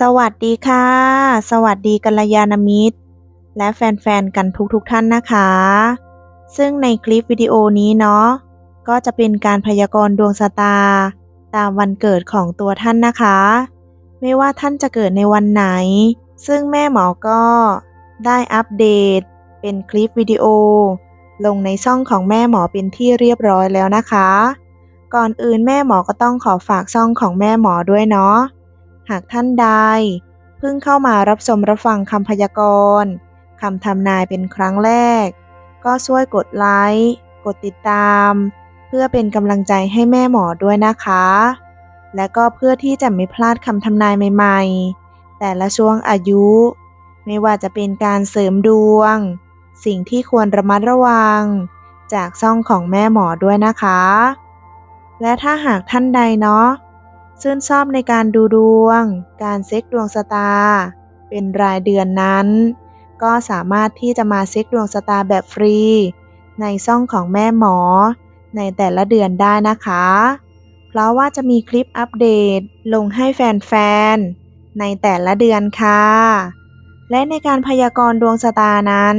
สวัสดีค่ะ สวัสดีกัลยาณมิตร และแฟนๆ กันทุกๆทท่านนะคะ ซึ่งในคลิปวิดีโอนี้เนาะก็จะเป็นการพยากรณ์ดวงชะตา ตามวันเกิดของตัวท่านนะคะ ไม่ว่าท่านจะเกิดในวันไหน ซึ่งแม่หมอก็ได้อัปเดต เป็นคลิปวิดีโอ ลงในช่องของแม่หมอเป็นที่เรียบร้อยแล้วนะคะ ก่อนอื่นแม่หมอก็ต้องขอฝากช่องของแม่หมอด้วยเนาะ หากท่านใดเพิ่งเข้ามารับชมรับฟังคำพยากรณ์คำทำนายเป็นครั้งแรก ก็ช่วยกดไลค์กดติดตาม เพื่อเป็นกำลังใจให้แม่หมอด้วยนะคะ และก็เพื่อที่จะไม่พลาดคำทำนายใหม่ ๆ แต่ละช่วงอายุ ไม่ว่าจะเป็นการเสริมดวง สิ่งที่ควรระมัดระวัง จากช่องของแม่หมอด้วยนะคะ และถ้าหากท่านใดเนาะ ชื่นชอบในการดูดวง การเซ็กดวงชะตาเป็นรายเดือนนั้น ก็สามารถที่จะมาเซ็กดวงชะตาแบบฟรี ในช่องของแม่หมอ ในแต่ละเดือนได้นะคะ เพราะว่าจะมีคลิปอัปเดตลงให้แฟนๆ ในแต่ละเดือนค่ะ และในการพยากรณ์ดวงชะตานั้น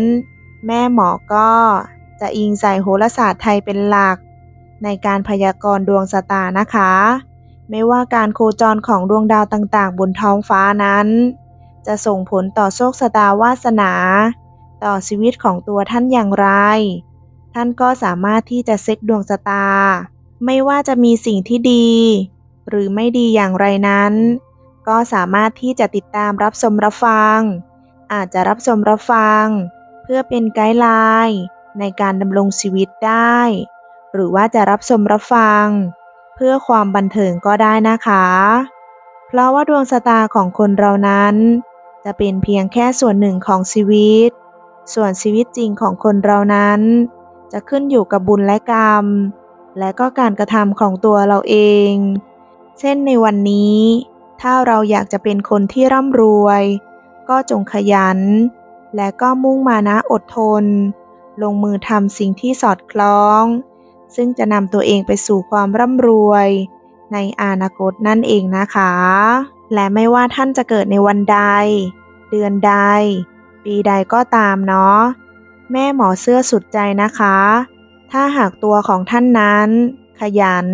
แม่หมอก็จะอิงใส่โหราศาสตร์ไทยเป็นหลัก ในการพยากรณ์ดวงชะตานะคะ ไม่ว่าการโคจรของดวงดาวต่างๆ บนท้องฟ้านั้น จะส่งผลต่อโชคชะตาวาสนา ต่อชีวิตของตัวท่านอย่างไร ท่านก็สามารถที่จะเซ็กดวงชะตา ไม่ว่าจะมีสิ่งที่ดี หรือไม่ดีอย่างไรนั้น ก็สามารถที่จะติดตามรับชมรับฟัง อาจจะรับชมรับฟัง เพื่อเป็นไกด์ไลน์ในการดำรงชีวิตได้ หรือว่าจะรับชมรับฟัง เพื่อความบันเทิงก็ได้นะคะ เพราะว่าดวงชะตาของคนเรานั้น จะเป็นเพียงแค่ส่วนหนึ่งของชีวิต ส่วนชีวิตจริงของคนเรานั้น จะขึ้นอยู่กับบุญและกรรม และก็การกระทำของตัวเราเอง เช่นในวันนี้ ถ้าเราอยากจะเป็นคนที่ร่ำรวย ก็จงขยัน และก็มุ่งมานะอดทน ลงมือทำสิ่งที่สอดคล้อง ซึ่งจะนำตัวเองไปสู่ความร่ำรวยในอนาคตนั่นเองนะคะ และไม่ว่าท่านจะเกิดในวันใด เดือนใด ปีใดก็ตามเนาะ แม่หมอเสื้อสุดใจนะคะ ถ้าหากตัวของท่านนั้น ขยัน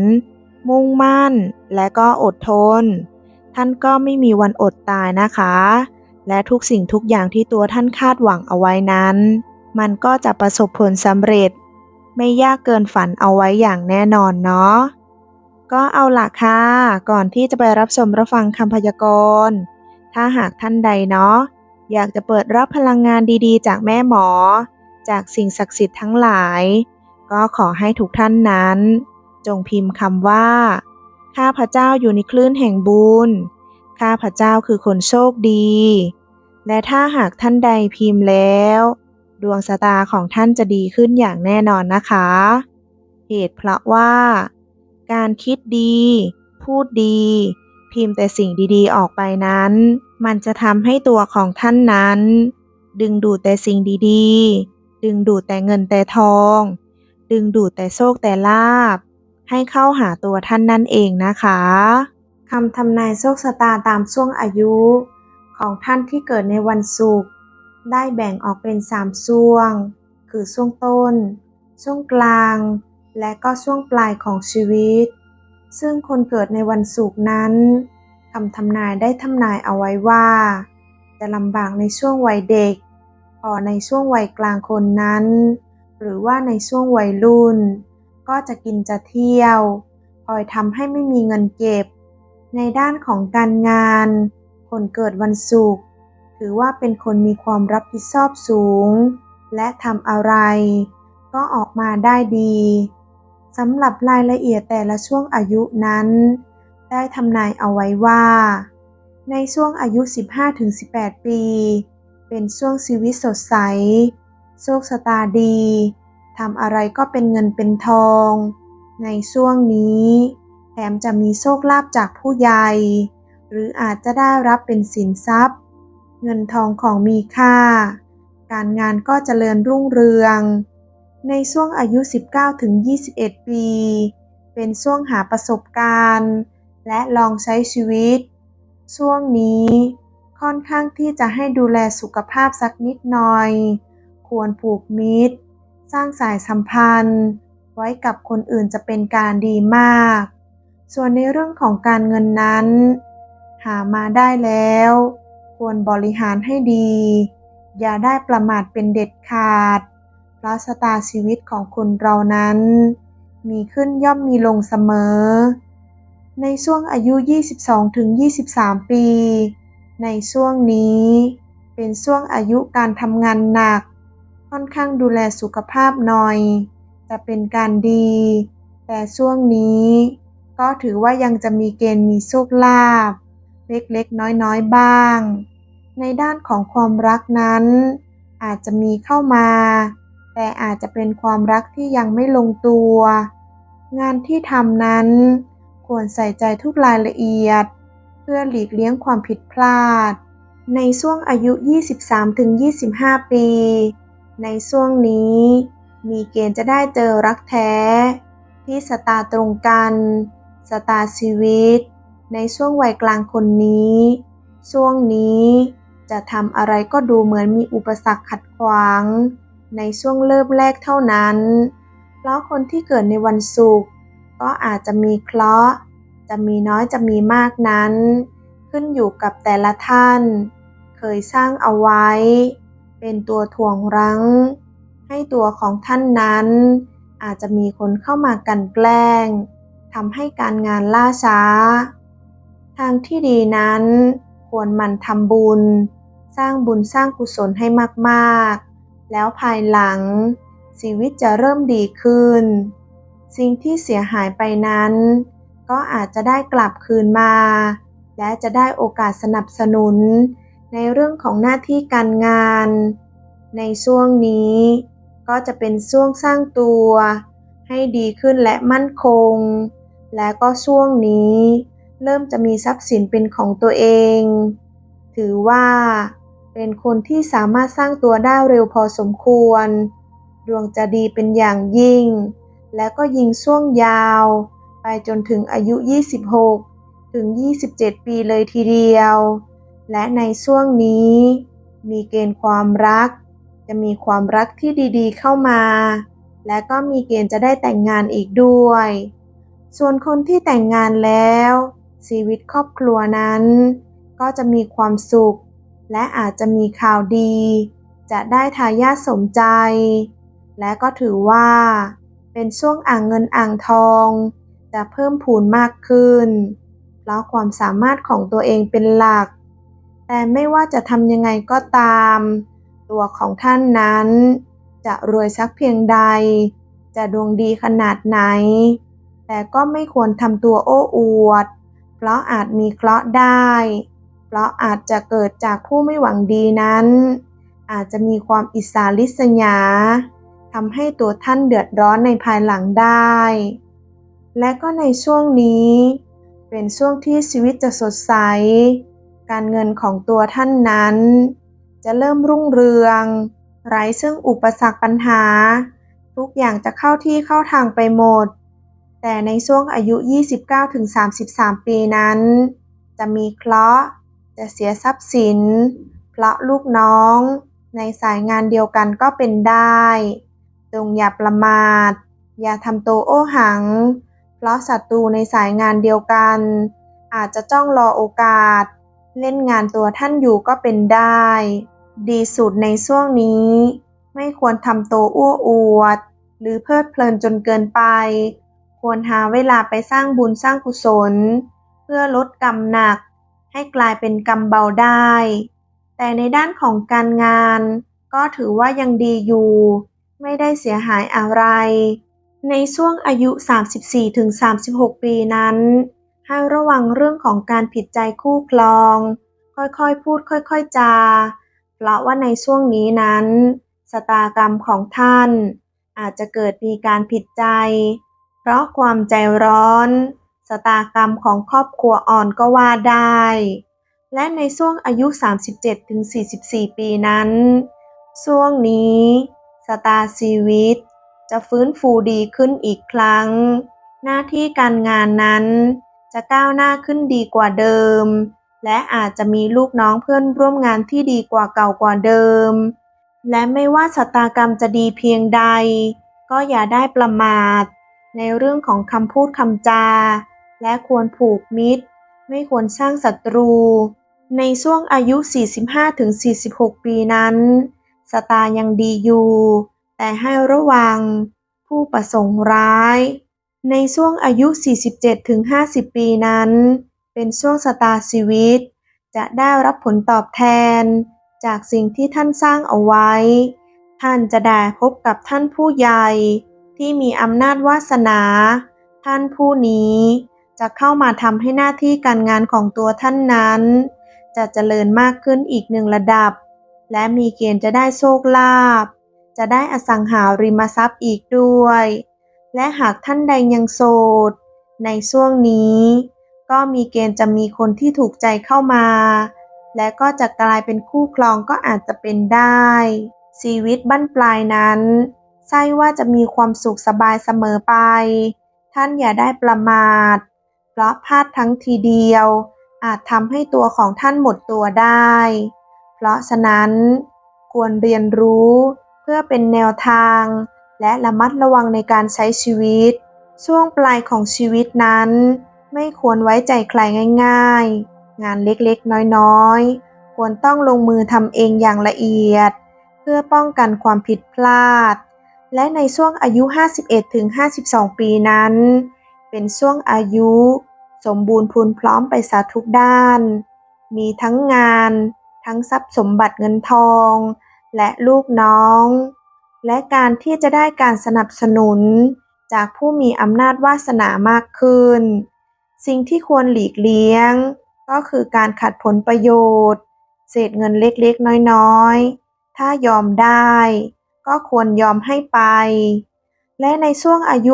มุ่งมั่น และก็อดทน ท่านก็ไม่มีวันอดตายนะคะ และทุกสิ่งทุกอย่างที่ตัวท่านคาดหวังเอาไว้นั้น มันก็จะประสบผลสำเร็จ ไม่ยากเกินฝันเอาไว้อย่างแน่นอนเนาะก็เอาล่ะค่ะ ก่อนที่จะไปรับชมรับฟังคำพยากรณ์ ถ้าหากท่านใดเนาะอยากจะเปิดรับพลังงานดีๆ จากแม่หมอ จากสิ่งศักดิ์สิทธิ์ทั้งหลาย ก็ขอให้ทุกท่านนั้น จงพิมพ์คำว่า ข้าพระเจ้าอยู่ในคลื่นแห่งบุญ ข้าพระเจ้าคือคนโชคดี และถ้าหากท่านใดพิมพ์แล้ว ดวงชะตาของท่านจะดีขึ้นอย่างแน่นอนนะคะ เหตุเพราะว่า การคิดดี พูดดี พิมพ์แต่สิ่งดีๆ ออกไปนั้น มันจะทำให้ตัวของท่านนั้น ดึงดูดแต่สิ่งดีๆ ดึงดูดแต่เงินแต่ทอง ดึงดูดแต่โชคแต่ลาบ ให้เข้าหาตัวท่านนั่นเองนะคะคำทำนายโชคชะตาตามช่วงอายุ ของท่านที่เกิดในวันศุกร์ ได้แบ่งออกเป็นสามช่วง คือช่วงต้น ช่วงกลาง และก็ช่วงปลายของชีวิต ซึ่งคนเกิดในวันศุกร์นั้นคำทำนายได้ทำนายเอาไว้ว่า จะลำบากในช่วงวัยเด็ก พอในช่วงวัยกลางคนนั้น หรือว่าในช่วงวัยรุ่น ก็จะกินจะเที่ยวคอยทำให้ไม่มีเงินเก็บ ในด้านของการงาน คนเกิดวันศุกร์ ถือว่าเป็นคนมีความรับผิดชอบสูง และทำอะไร ก็ออกมาได้ดีสำหรับรายละเอียดแต่ละช่วงอายุนั้น ได้ทำนายเอาไว้ว่า ในช่วงอายุ 15-18 ปี เป็นช่วงชีวิตสดใส โชคชะตาดีทำอะไรก็เป็นเงินเป็นทอง ในช่วงนี้ แถมจะมีโชคลาภจากผู้ใหญ่ หรืออาจจะได้รับเป็นสินทรัพย์ เงินทองของมีค่า การงานก็เจริญรุ่งเรือง ในช่วงอายุ 19-21ปี เป็นช่วงหาประสบการณ์ และลองใช้ชีวิต ช่วงนี้ค่อนข้างที่จะให้ดูแลสุขภาพสักนิดหน่อย ควรผูกมิตร สร้างสายสัมพันธ์ ไว้กับคนอื่นจะเป็นการดีมาก ส่วนในเรื่องของการเงินนั้น หามาได้แล้ว ควรบริหารให้ดี อย่าได้ประมาทเป็นเด็ดขาดเพราะชะตาชีวิตของคนเรานั้น มีขึ้นย่อมมีลงเสมอ ในช่วงอายุ 22-23 ปี ในช่วงนี้เป็นช่วงอายุการทำงานหนัก ค่อนข้างดูแลสุขภาพหน่อย จะเป็นการดี แต่ช่วงนี้ก็ถือว่ายังจะมีเกณฑ์มีโชคลาภ เล็กๆ น้อยๆ บ้าง ในด้านของความรักนั้น อาจจะมีเข้ามา แต่อาจจะเป็นความรักที่ยังไม่ลงตัว งานที่ทำนั้น ควรใส่ใจทุกรายละเอียด เพื่อหลีกเลี่ยงความผิดพลาด ในช่วงอายุ 23-25 ปี ในช่วงนี้ มีเกณฑ์จะได้เจอรักแท้ ที่สตาตรงกัน สตาชีวิต ในช่วงวัยกลางคนนี้ ช่วงนี้จะทำอะไรก็ดูเหมือนมีอุปสรรคขัดขวาง ในช่วงเริ่มแรกเท่านั้น เพราะคนที่เกิดในวันศุกร์ก็อาจจะมีเคราะห์ จะมีน้อยจะมีมากนั้น ขึ้นอยู่กับแต่ละท่าน เคยสร้างเอาไว้ เป็นตัวถ่วงรั้ง ให้ตัวของท่านนั้น อาจจะมีคนเข้ามากันแกล้งทำให้การงานล่าช้า ทางที่ดีนั้น ควรหมั่นทำบุญ สร้างบุญสร้างกุศลให้มากๆ แล้วภายหลัง ชีวิตจะเริ่มดีขึ้น สิ่งที่เสียหายไปนั้น ก็อาจจะได้กลับคืนมา และจะได้โอกาสสนับสนุน ในเรื่องของหน้าที่การงาน ในช่วงนี้ ก็จะเป็นช่วงสร้างตัว ให้ดีขึ้นและมั่นคง และก็ช่วงนี้ เริ่มจะมีทรัพย์สินเป็นของตัวเอง ถือว่า เป็นคนที่สามารถสร้างตัวได้เร็วพอสมควร ดวงจะดีเป็นอย่างยิ่ง และก็ยิงช่วงยาว ไปจนถึงอายุ 26 ถึง 27 ปีเลยทีเดียว และในช่วงนี้ มีเกณฑ์ความรัก จะมีความรักที่ดีๆ เข้ามา และก็มีเกณฑ์จะได้แต่งงานอีกด้วยส่วนคนที่แต่งงานแล้ว ชีวิตครอบครัวนั้น ก็จะมีความสุข และอาจจะมีข่าวดี จะได้ทายาทสมใจ และก็ถือว่า เป็นช่วงอ่างเงินอ่างทอง จะเพิ่มพูนมากขึ้น เพราะความสามารถของตัวเองเป็นหลัก แต่ไม่ว่าจะทำยังไงก็ตาม ตัวของท่านนั้น จะรวยสักเพียงใด จะดวงดีขนาดไหน แต่ก็ไม่ควรทำตัวโอ้อวด เพราะอาจมีเคราะห์ได้ เพราะอาจจะเกิดจากผู้ไม่หวังดีนั้น อาจจะมีความอิสาริษยาทำให้ตัวท่านเดือดร้อนในภายหลังได้ และก็ในช่วงนี้ เป็นช่วงที่ชีวิตจะสดใส การเงินของตัวท่านนั้น จะเริ่มรุ่งเรือง ไร้ซึ่งอุปสรรคปัญหา ทุกอย่างจะเข้าที่เข้าทางไปหมด แต่ในช่วงอายุ 29-33 ปีนั้น จะมีเคราะห์ จะเสียทรัพย์สิน เพราะลูกน้อง ในสายงานเดียวกันก็เป็นได้ จงอย่าประมาท อย่าทำตัวโอ้หัง เพราะศัตรูในสายงานเดียวกัน อาจจะจ้องรอโอกาส เล่นงานตัวท่านอยู่ก็เป็นได้ ดีสุดในช่วงนี้ ไม่ควรทำตัวอ้วอวด หรือเพลิดเพลินจนเกินไป ควรหาเวลาไปสร้างบุญสร้างกุศล เพื่อลดกรรมหนัก ให้กลายเป็นกรรมเบาได้ แต่ในด้านของการงาน ก็ถือว่ายังดีอยู่ ไม่ได้เสียหายอะไร ในช่วงอายุ 34-36 ปีนั้น ให้ระวังเรื่องของการผิดใจคู่ครอง ค่อยๆพูดค่อยๆจา เพราะว่าในช่วงนี้นั้นชะตากรรมของท่าน อาจจะเกิดมีการผิดใจ เพราะความใจร้อนชะตากรรมของครอบครัวอ่อนก็ว่าได้ และในช่วงอายุ 37-44 ปีนั้น ช่วงนี้ชะตาชีวิต จะฟื้นฟูดีขึ้นอีกครั้ง หน้าที่การงานนั้นจะก้าวหน้าขึ้นดีกว่าเดิม และอาจจะมีลูกน้องเพื่อนร่วมงานที่ดีกว่าเก่ากว่าเดิม และไม่ว่าชะตากรรมจะดีเพียงใด ก็อย่าได้ประมาท ในเรื่องของคำพูดคำจา และควรผูกมิตร ไม่ควรสร้างศัตรู ในช่วงอายุ 45-46 ปีนั้นสตาร์ยังดีอยู่ แต่ให้ระวัง ผู้ประสงค์ร้าย ในช่วงอายุ 47-50 ปีนั้น เป็นช่วงสตาร์ชีวิต จะได้รับผลตอบแทน จากสิ่งที่ท่านสร้างเอาไว้ ท่านจะได้พบกับท่านผู้ใหญ่ ที่มีอำนาจวาสนา ท่านผู้นี้ จะเข้ามาทำให้หน้าที่การงานของตัวท่านนั้น จะเจริญมากขึ้นอีกหนึ่งระดับ และมีเกณฑ์จะได้โชคลาภจะได้อสังหาริมทรัพย์อีกด้วย และหากท่านใดยังโสด ในช่วงนี้ ก็มีเกณฑ์จะมีคนที่ถูกใจเข้ามา และก็จะกลายเป็นคู่ครองก็อาจจะเป็นได้ ชีวิตบั้นปลายนั้น ใช่ว่าจะมีความสุขสบายเสมอไป ท่านอย่าได้ประมาท เพราะพลาดทั้งทีเดียว อาจทำให้ตัวของท่านหมดตัวได้ เพราะฉะนั้น ควรเรียนรู้เพื่อเป็นแนวทาง และระมัดระวังในการใช้ชีวิต ช่วงปลายของชีวิตนั้น ไม่ควรไว้ใจใครง่าย ๆ งานเล็กๆ น้อยๆ ควรต้องลงมือทำเองอย่างละเอียด เพื่อป้องกันความผิดพลาด และในช่วงอายุ 51-52 ปีนั้น เป็นช่วงอายุ สมบูรณ์พูนพร้อมไปสาทุกด้าน มีทั้งงาน ทั้งทรัพย์สมบัติเงินทอง และลูกน้อง และการที่จะได้การสนับสนุน จากผู้มีอำนาจวาสนามากขึ้น สิ่งที่ควรหลีกเลี่ยง ก็คือการขัดผลประโยชน์ เศษเงินเล็กๆ น้อยๆ ถ้ายอมได้ ก็ควรยอมให้ไป และในช่วงอายุ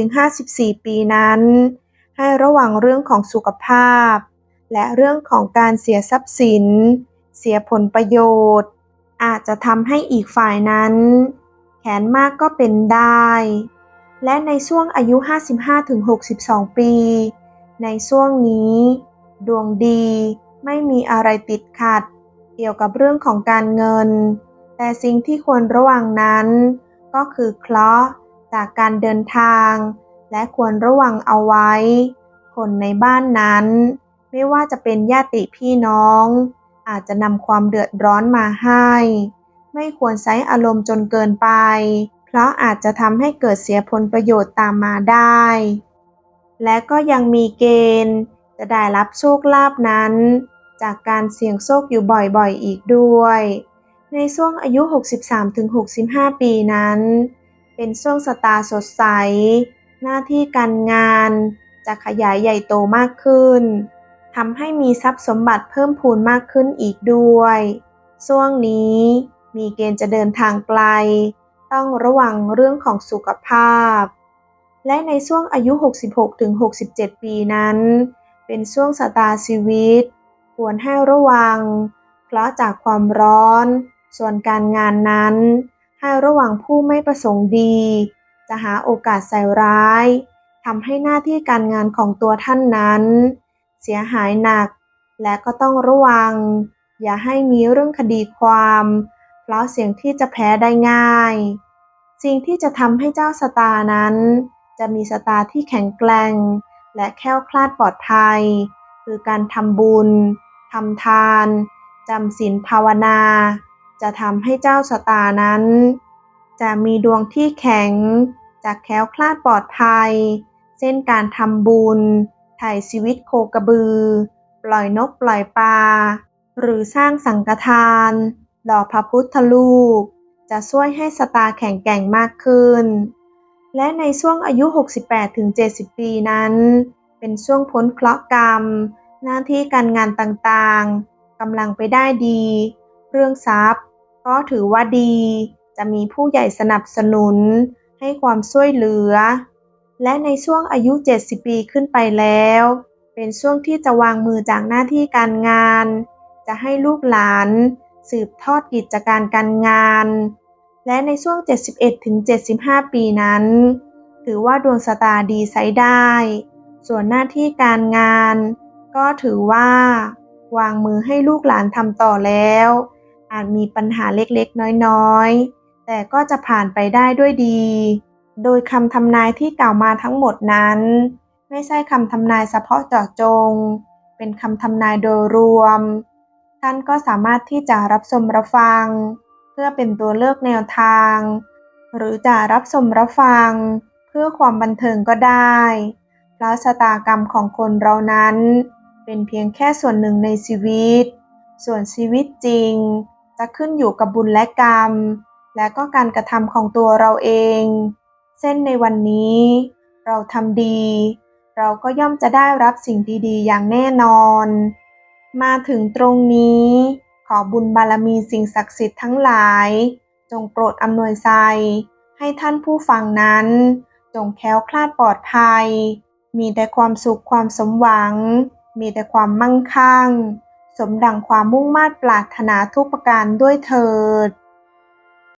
53-54 ปีนั้น ให้ระวังเรื่องของสุขภาพ และเรื่องของการเสียทรัพย์สิน เสียผลประโยชน์ อาจจะทำให้อีกฝ่ายนั้น แขนมากก็เป็นได้ และในช่วงอายุ 55-62 ปี ในช่วงนี้ ดวงดีไม่มีอะไรติดขัด เกี่ยวกับเรื่องของการเงิน แต่สิ่งที่ควรระวังนั้น ก็คือเคราะห์จากการเดินทาง และควรระวังเอาไว้ คนในบ้านนั้น ไม่ว่าจะเป็นญาติพี่น้อง อาจจะนำความเดือดร้อนมาให้ ไม่ควรใช้อารมณ์จนเกินไป เพราะอาจจะทำให้เกิดเสียผลประโยชน์ตามมาได้ และก็ยังมีเกณฑ์ จะได้รับโชคลาภนั้น จากการเสี่ยงโชคอยู่บ่อยๆ อีกด้วย ในช่วงอายุ 63-65 ปีนั้น เป็นช่วงสตาร์สดใส หน้าที่การงานจะขยายใหญ่โตมากขึ้นทำให้มีทรัพย์สมบัติเพิ่มพูนมากขึ้นอีกด้วย ช่วงนี้มีเกณฑ์จะเดินทางไกล ต้องระวังเรื่องของสุขภาพ และในช่วงอายุ 66-67 ปีนั้น เป็นช่วงสตาร์ชีวิต ควรให้ระวัง เพราะจากความร้อน ส่วนการงานนั้น ให้ระวังผู้ไม่ประสงค์ดี จะหาโอกาสใส่ร้ายทำให้หน้าที่การงานของตัวท่านนั้น เสียหายหนัก และก็ต้องระวัง อย่าให้มีเรื่องคดีความ เพราะเสี่ยงที่จะแพ้ได้ง่าย สิ่งที่จะทำให้เจ้าสตานั้น จะมีสตาที่แข็งแกร่ง และแค้วคลาดปลอดภัย คือการทำบุญทำทานจำศีลภาวนา จะทำให้เจ้าสตาร์นั้น จะมีดวงที่แข็งจะแคล้วคลาดปลอดภัยเช่นการทำบุญ ถ่ายชีวิตโคกระบือ ปล่อยนกปล่อยปลา หรือสร้างสังฆทานหล่อพระพุทธรูป จะช่วยให้สตาร์แข็งแกร่งมากขึ้น และในช่วงอายุ 68-70 ปีนั้น เป็นช่วงพ้นเคราะห์กรรม หน้าที่การงานต่างๆกำลังไปได้ดี เรื่องทรัพย์ ก็ถือว่าดี จะมีผู้ใหญ่สนับสนุน ให้ความช่วยเหลือ และในช่วงอายุ 70 ปีขึ้นไปแล้ว เป็นช่วงที่จะวางมือจากหน้าที่การงาน จะให้ลูกหลาน สืบทอดกิจการการงาน และในช่วง 71-75 ปีนั้น ถือว่าดวงชะตาดีไซได้ ส่วนหน้าที่การงาน ก็ถือว่า วางมือให้ลูกหลานทำต่อแล้ว อาจมีปัญหาเล็กๆ น้อยๆ แต่ก็จะผ่านไปได้ด้วยดี โดยคำทำนายที่กล่าวมาทั้งหมดนั้น ไม่ใช่คำทำนายเฉพาะเจาะจง เป็นคำทำนายโดยรวม ท่านก็สามารถที่จะรับชมรับฟัง เพื่อเป็นตัวเลือกแนวทาง หรือจะรับชมรับฟัง เพื่อความบันเทิงก็ได้เพราะชะตากรรมของคนเรานั้น เป็นเพียงแค่ส่วนหนึ่งในชีวิต ส่วนชีวิตจริง จะขึ้นอยู่กับบุญและกรรม และก็การกระทำของตัวเราเอง เช่นในวันนี้ เราทำดี เราก็ย่อมจะได้รับสิ่งดีๆ อย่างแน่นอน มาถึงตรงนี้ ขอบุญบารมีสิ่งศักดิ์สิทธิ์ทั้งหลาย จงโปรดอำนวยใจให้ท่านผู้ฟังนั้น จงแค้วคลาดปลอดภัย มีแต่ความสุขความสมหวัง มีแต่ความมั่งคั่ง สมดังความมุ่งมา่ปรารถนาทุกประการด้วยเถิด